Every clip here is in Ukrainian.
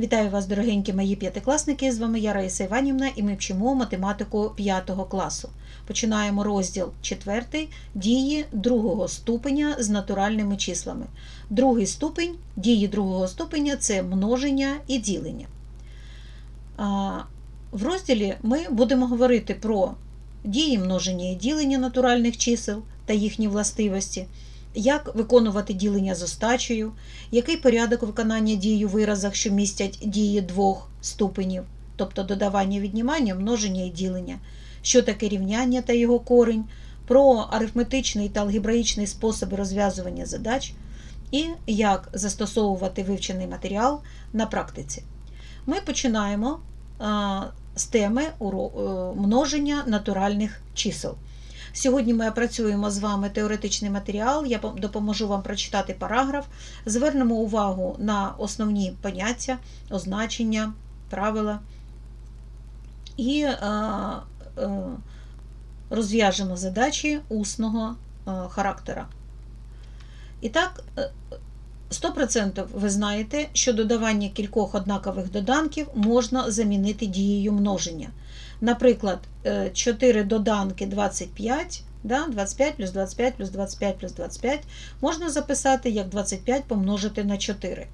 Вітаю вас, дорогенькі мої п'ятикласники! З вами я Раїса Іванівна і ми вчимо математику 5 класу. Починаємо розділ 4 дії другого ступеня з натуральними числами. Другий ступень дії другого ступеня це множення і ділення. В розділі ми будемо говорити про дії множення і ділення натуральних чисел та їхні властивості, як виконувати ділення з остачею, який порядок виконання дій у виразах, що містять дії двох ступенів, тобто додавання, віднімання, множення і ділення, що таке рівняння та його корінь, про арифметичний та алгебраїчний способи розв'язування задач. І як застосовувати вивчений матеріал на практиці. Ми починаємо з теми е, множення натуральних чисел. Сьогодні ми опрацюємо з вами теоретичний матеріал. Я допоможу вам прочитати параграф. Звернемо увагу на основні поняття, означення, правила і е, е, розв'яжемо задачі усного е, характера. І так, 100% ви знаєте, що додавання кількох однакових доданків можна замінити дією множення. Наприклад, е, 4 доданки 25, да, 25 плюс 25 плюс 25 плюс 25 можна записати як 25 помножити на 4.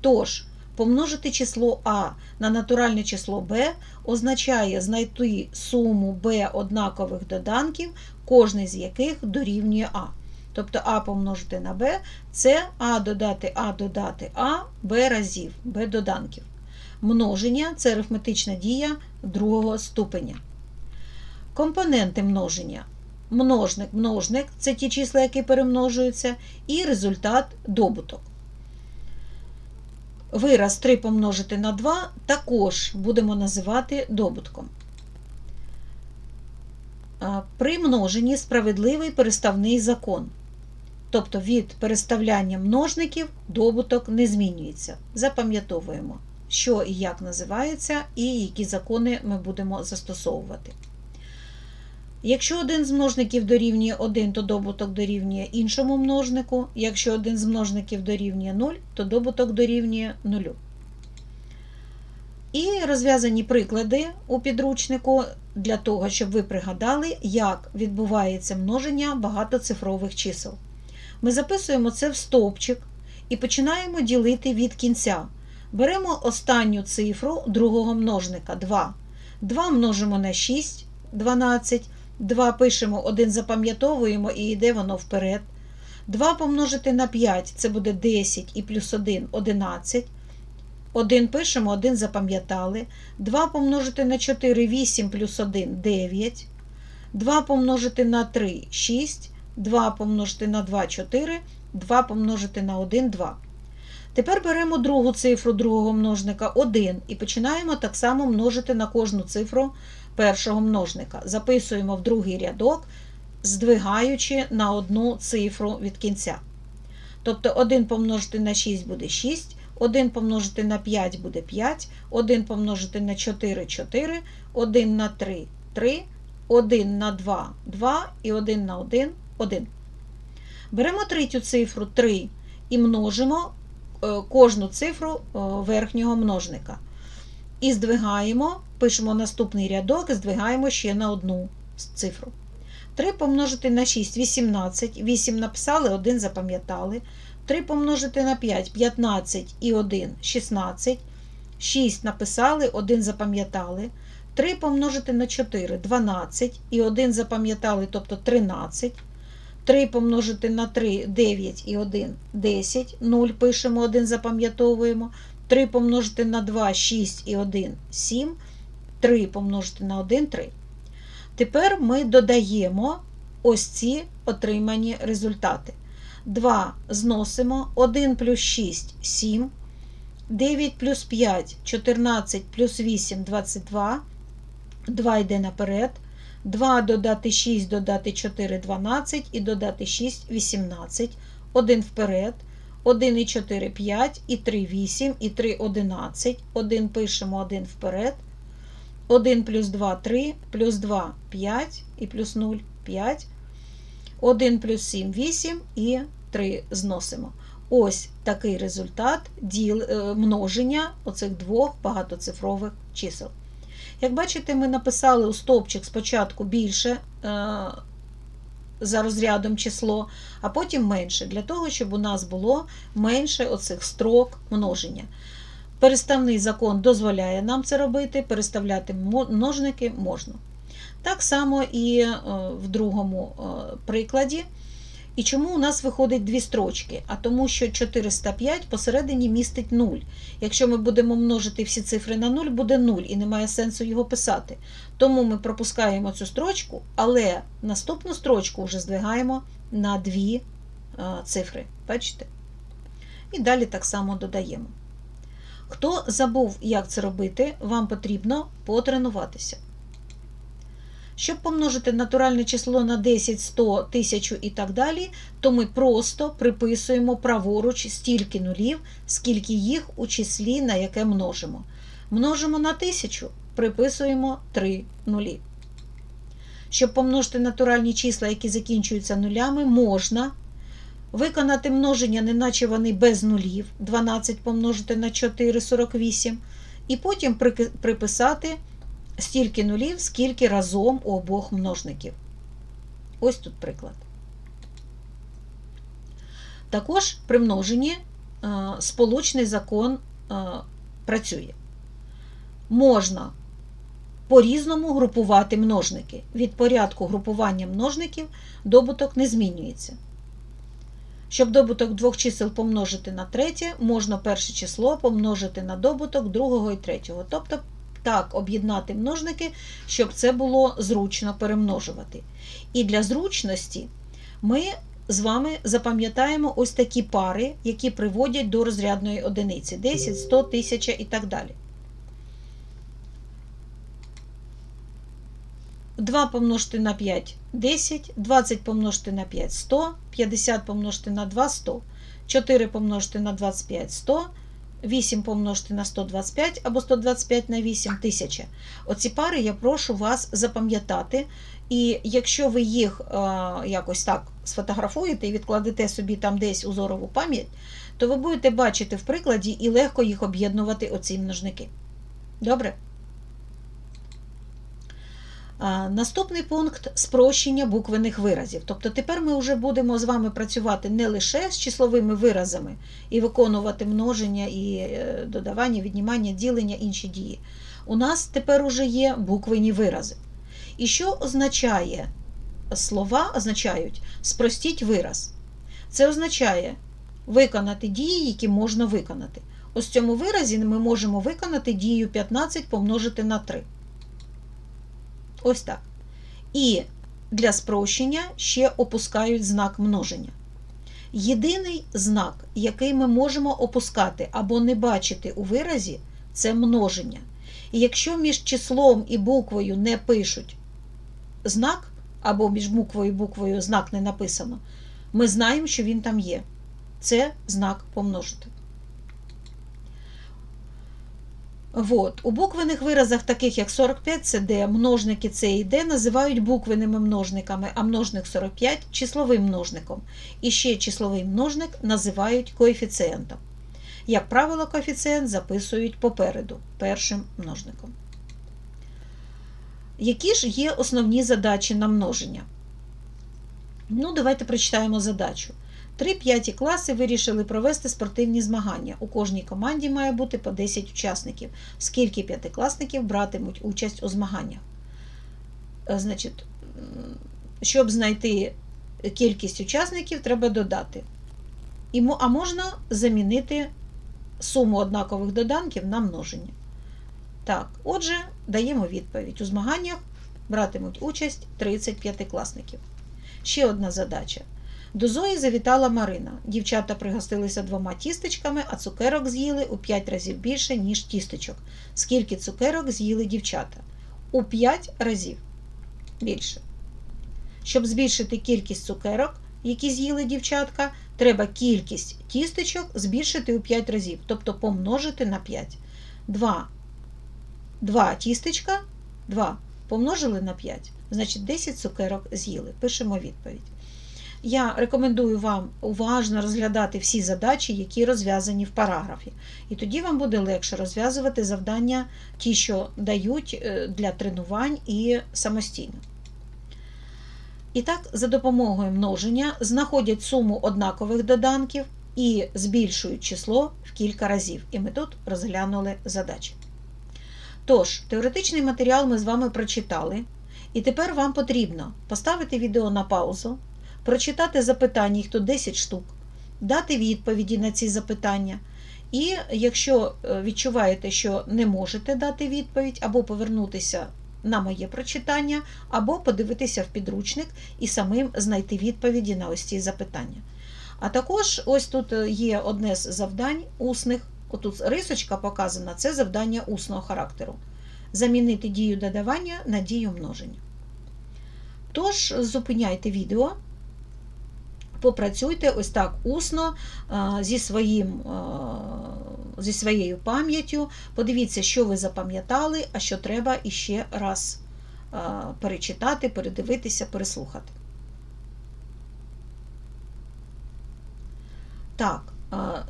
Тож, помножити число А на натуральне число Б означає знайти суму Б однакових доданків, кожний з яких дорівнює А. Тобто А помножити на Б це А додати А додати А, Б разів, Б доданків. Множення це арифметична дія другого ступеня. Компоненти множення. Множник, множник це ті числа, які перемножуються, і результат добуток. Вираз 3 помножити на 2 також будемо називати добутком. При множенні справедливий переставний закон. Тобто від переставляння множників добуток не змінюється. Запам'ятовуємо, що і як називається, і які закони ми будемо застосовувати. Якщо один з множників дорівнює 1, то добуток дорівнює іншому множнику. Якщо один з множників дорівнює 0, то добуток дорівнює 0. І розв'язані приклади у підручнику для того, щоб ви пригадали, як відбувається множення багатоцифрових чисел. Ми записуємо це в стовпчик і починаємо ділити від кінця. Беремо останню цифру другого множника 2. 2 множимо на 6, 12. 2 пишемо, 1 запам'ятовуємо і йде воно вперед. 2 помножити на 5 це буде 10 і плюс 1 11. 1 пишемо, 1 запам'ятали. 2 помножити на 4 8 плюс 1 9. 2 помножити на 3 6. 2 помножити на 2 4, 2 помножити на 1 2. Тепер беремо другу цифру другого множника 1 і починаємо так само множити на кожну цифру першого множника. Записуємо в другий рядок, здвигаючи на одну цифру від кінця. Тобто 1 помножити на 6 буде 6, 1 помножити на 5 буде 5, 1 помножити на 4 4, 1 на 3 3, 1 на 2 2 і 1 на 1 1. Беремо третю цифру 3 і множимо е, кожну цифру е, верхнього множника. І здвигаємо, пишемо наступний рядок і здвигаємо ще на одну цифру. 3 помножити на 6 18. 8 написали, 1 запам'ятали. 3 помножити на 5 15 і 1 16. 6 написали, 1 запам'ятали. 3 помножити на 4 12 і 1 запам'ятали, тобто 13. 3 помножити на 3 9 і 1 10. 0 пишемо, 1 запам'ятовуємо. 3 помножити на 2 6 і 1 7. 3 помножити на 1 3. Тепер ми додаємо ось ці отримані результати. 2 зносимо, 1 плюс 6 7. 9 плюс 5 14 плюс 8 22. 2 йде наперед. 2 додати 6, додати 4 12 і додати 6 18. 1 вперед. 1 і 4 5, і 3 8, і 3 11. 1 пишемо 1 вперед. 1 плюс 2 3, плюс 2 5 і плюс 0 5. 1 плюс 7 8 і 3 зносимо. Ось такий результат діл, е, множення оцих двох багатоцифрових чисел. Як бачите, ми написали у стовпчик спочатку більше е, за розрядом число, а потім менше, для того, щоб у нас було менше оцих строк множення. Переставний закон дозволяє нам це робити, переставляти множники можна. Так само і е, в другому е, прикладі. І чому у нас виходить дві строчки? А тому, що 405 посередині містить 0. Якщо ми будемо множити всі цифри на 0, буде 0 і немає сенсу його писати. Тому ми пропускаємо цю строчку, але наступну строчку вже здвигаємо на дві цифри. Бачите? І далі так само додаємо. Хто забув, як це робити, вам потрібно потренуватися. Щоб помножити натуральне число на 10, 100, 1000 і так далі, то ми просто приписуємо праворуч стільки нулів, скільки їх у числі, на яке множимо. Множимо на 1000, приписуємо 3 нулі. Щоб помножити натуральні числа, які закінчуються нулями, можна виконати множення, неначе вони без нулів, 12 помножити на 4, 48, і потім приписати стільки нулів, скільки разом у обох множників. Ось тут приклад. Також при множенні е, сполучний закон е, працює. Можна по-різному групувати множники. Від порядку групування множників добуток не змінюється. Щоб добуток двох чисел помножити на третє, можна перше число помножити на добуток другого і третього. Тобто так об'єднати множники, щоб це було зручно перемножувати. І для зручності ми з вами запам'ятаємо ось такі пари, які приводять до розрядної одиниці 10, 100, 1000 і так далі. 2 помножити на 5 10, 20 помножити на 5 100, 50 помножити на 2 100, 4 помножити на 25 100, 8 помножити на 125 або 125 на 8 тисяча. Оці пари я прошу вас запам'ятати. І якщо ви їх е, якось так сфотографуєте і відкладете собі там десь у зорову пам'ять, то ви будете бачити в прикладі і легко їх об'єднувати оці множники. Добре? Наступний пункт спрощення буквених виразів. Тобто тепер ми вже будемо з вами працювати не лише з числовими виразами і виконувати множення і е, додавання, віднімання, ділення, інші дії. У нас тепер уже є буквені вирази. І що означає слова означають спростіть вираз. Це означає виконати дії, які можна виконати. Ось в цьому виразі ми можемо виконати дію 15 помножити на 3. Ось так. І для спрощення ще опускають знак множення. Єдиний знак, який ми можемо опускати або не бачити у виразі, це множення. І якщо між числом і буквою не пишуть знак, або між буквою і буквою знак не написано, ми знаємо, що він там є. Це знак помножити. Вот. У буквених виразах, таких як 45 це Д, множники С і Д називають буквеними множниками, а множник 45 числовим множником. І ще числовий множник називають коефіцієнтом. Як правило, коефіцієнт записують попереду першим множником. Які ж є основні задачі на множення? Ну, давайте прочитаємо задачу. Три п'яті класи вирішили провести спортивні змагання. У кожній команді має бути по 10 учасників. Скільки п'ятикласників братимуть участь у змаганнях? Е, Значить, щоб знайти кількість учасників, треба додати. А можна замінити суму однакових доданків на множення. Так, отже, даємо відповідь. У змаганнях братимуть участь 30 п'ятикласників. Ще одна задача. До Зої завітала Марина. Дівчата пригостилися двома тістечками, а цукерок з'їли у 5 разів більше, ніж тістечок. Скільки цукерок з'їли дівчата? У 5 разів більше. Щоб збільшити кількість цукерок, які з'їли дівчатка, треба кількість тістечок збільшити у 5 разів, тобто помножити на 5. 2. 2 тістечка 2 помножили на 5, значить 10 цукерок з'їли. Пишемо відповідь. Я рекомендую вам уважно розглядати всі задачі, які розв'язані в параграфі. І тоді вам буде легше розв'язувати завдання, ті, що дають е, для тренувань і самостійно. І так, за допомогою множення знаходять суму однакових доданків і збільшують число в кілька разів. І ми тут розглянули задачі. Тож, теоретичний матеріал ми з вами прочитали. І тепер вам потрібно поставити відео на паузу, прочитати запитання, їх тут 10 штук, дати відповіді на ці запитання. І якщо е, відчуваєте, що не можете дати відповідь, або повернутися на моє прочитання, або подивитися в підручник і самим знайти відповіді на ось ці запитання. А також ось тут е, є одне з завдань усних. Отут рисочка показана, це завдання усного характеру. Замінити дію додавання на дію множення. Тож, зупиняйте відео, попрацюйте ось так усно зі, своїм, зі своєю пам'яттю. Подивіться, що ви запам'ятали, а що треба іще раз перечитати, передивитися, переслухати. Так.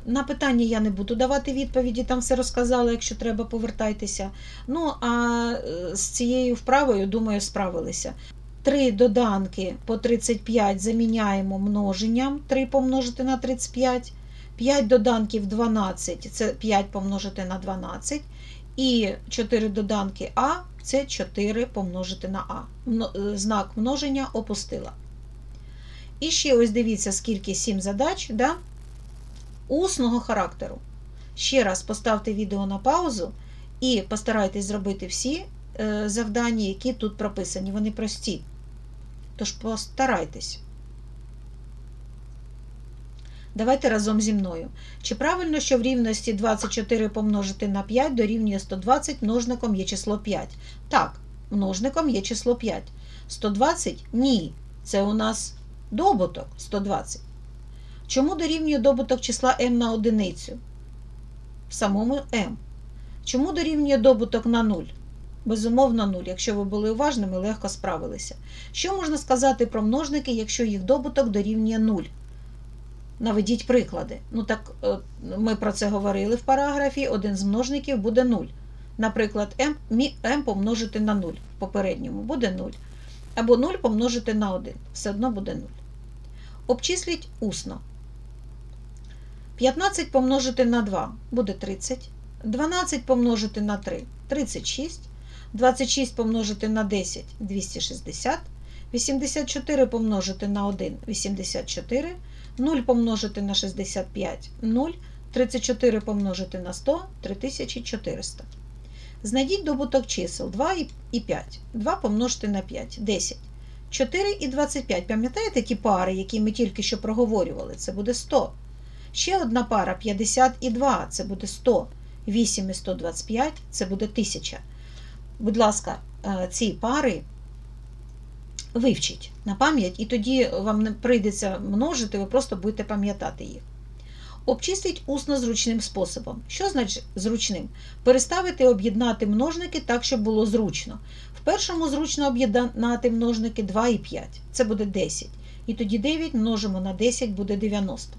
На питання я не буду давати відповіді, там все розказала, якщо треба, повертайтеся. Ну, а е, з цією вправою, думаю, справилися. Три доданки по 35 заміняємо множенням 3 помножити на 35. 5 доданків 12 це 5 помножити на 12. І 4 доданки А це 4 помножити на А. Е, знак множення опустила. І ще ось дивіться, скільки 7 задач. Да? усного характеру. Ще раз поставте відео на паузу і постарайтесь зробити всі е, завдання, які тут прописані. Вони прості. Тож постарайтесь. Давайте разом зі мною. Чи правильно, що в рівності 24 помножити на 5 дорівнює 120 множником є число 5? Так, множником є число 5. 120 ні. Це у нас добуток 120. Чому дорівнює добуток числа m на одиницю? В самому m. Чому дорівнює добуток на 0? Безумовно, 0. Якщо ви були уважними, легко справилися. Що можна сказати про множники, якщо їх добуток дорівнює 0? Наведіть приклади. Ну так, е, Ми про це говорили в параграфі. Один з множників буде 0. Наприклад, m, m помножити на 0 в попередньому буде 0. Або 0 помножити на 1. Все одно буде 0. Обчисліть усно. 15 помножити на 2 буде 30. 12 помножити на 3 36. 26 помножити на 10 260. 84 помножити на 1 84. 0 помножити на 65 0. 34 помножити на 100 3400. Знайдіть добуток чисел 2 і 5. 2 помножити на 5 10. 4 і 25. Пам'ятаєте ті пари, які ми тільки що проговорювали? Це буде 100. Ще одна пара 52, це буде 100. 8 і 125 це буде 1000. Будь ласка, е, ці пари вивчіть на пам'ять, і тоді вам не прийдеться множити, ви просто будете пам'ятати їх. Обчистіть усно зручним способом. Що значить зручним? Переставити об'єднати множники так, щоб було зручно. В першому зручно об'єднати множники 2 і 5. Це буде 10. І тоді 9 множимо на 10 буде 90.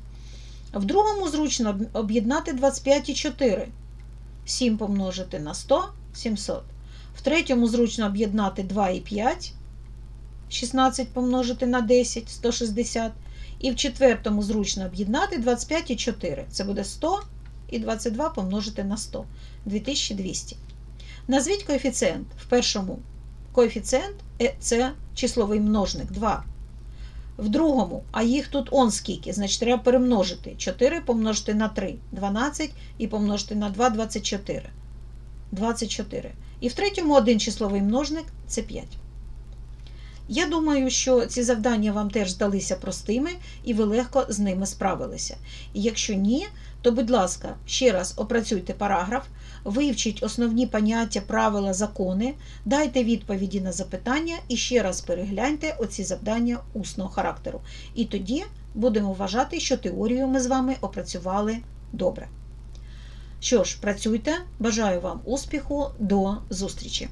В другому зручно об'єднати 25 і 4. 7 помножити на 100 700. В третьому зручно об'єднати 2 і 5. 16 помножити на 10 160. І в четвертому зручно об'єднати 25 і 4. Це буде 100 і 22 помножити на 100 2200. Назвіть коефіцієнт. В першому коефіцієнт е, це числовий множник 2. В другому, а їх тут он скільки, значить, треба перемножити. 4 помножити на 3 12 і помножити на 2 24. 24. І в третьому один числовий множник це 5. Я думаю, що ці завдання вам теж здалися простими і ви легко з ними справилися. І якщо ні, то, будь ласка, ще раз опрацюйте параграф, вивчіть основні поняття, правила, закони, дайте відповіді на запитання і ще раз перегляньте оці завдання усного характеру. І тоді будемо вважати, що теорію ми з вами опрацювали добре. Що ж, працюйте, бажаю вам успіху, до зустрічі!